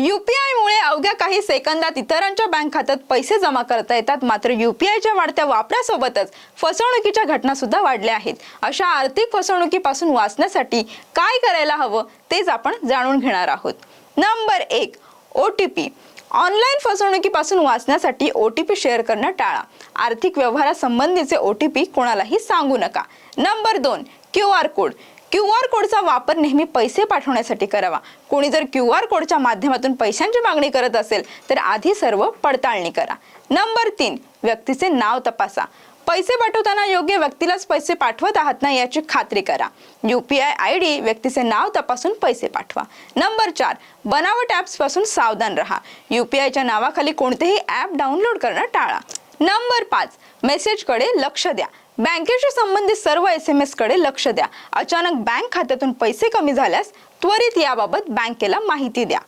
युपीआयमुळे अवघ्या काही सेकंदात इतरांच्या बँक खात्यात पैसे जमा करता येतात. मात्र युपीआयच्या वाढत्या वापरासोबतच फसवणुकीच्या घटना सुद्धा वाढल्या आहेत. अशा आर्थिक फसवणुकीपासून वाचण्यासाठी काय करायला हवं तेच आपण जाणून घेणार आहोत. नंबर एक ओ टी पी. ऑनलाईन फसवणुकीपासून वाचण्यासाठी ओ टी पी शेअर करणं टाळा. आर्थिक व्यवहारासंबंधीचे ओ टी पी कोणालाही सांगू नका. नंबर दोन Q R code. Q R कोडचा वापर नेहमी पैसे पाठवण्यासाठी करावा. कोणी जर क्यू आर कोडच्या माध्यमातून पैशांची मागणी करत असेल तर आधी सर्व पडताळणी करा. नंबर तीन व्यक्तीचे नाव तपासा. पैसे पाठवताना योग्य व्यक्तीलाच पैसे पाठवत आहात ना याची खात्री करा. U P I I D व्यक्तीचे नाव तपासून पैसे पाठवा. नंबर चार बनावट ॲप्सपासून सावधान राहा. आयच्या नावाखाली कोणतेही ॲप डाउनलोड करणं टाळा. नंबर पाच मेसेजकडे लक्ष द्या. बँकेशी संबंधित सर्व एस एम एसकडे लक्ष द्या. अचानक बँक खात्यातून पैसे कमी झाल्यास त्वरित याबाबत बँकेला माहिती द्या.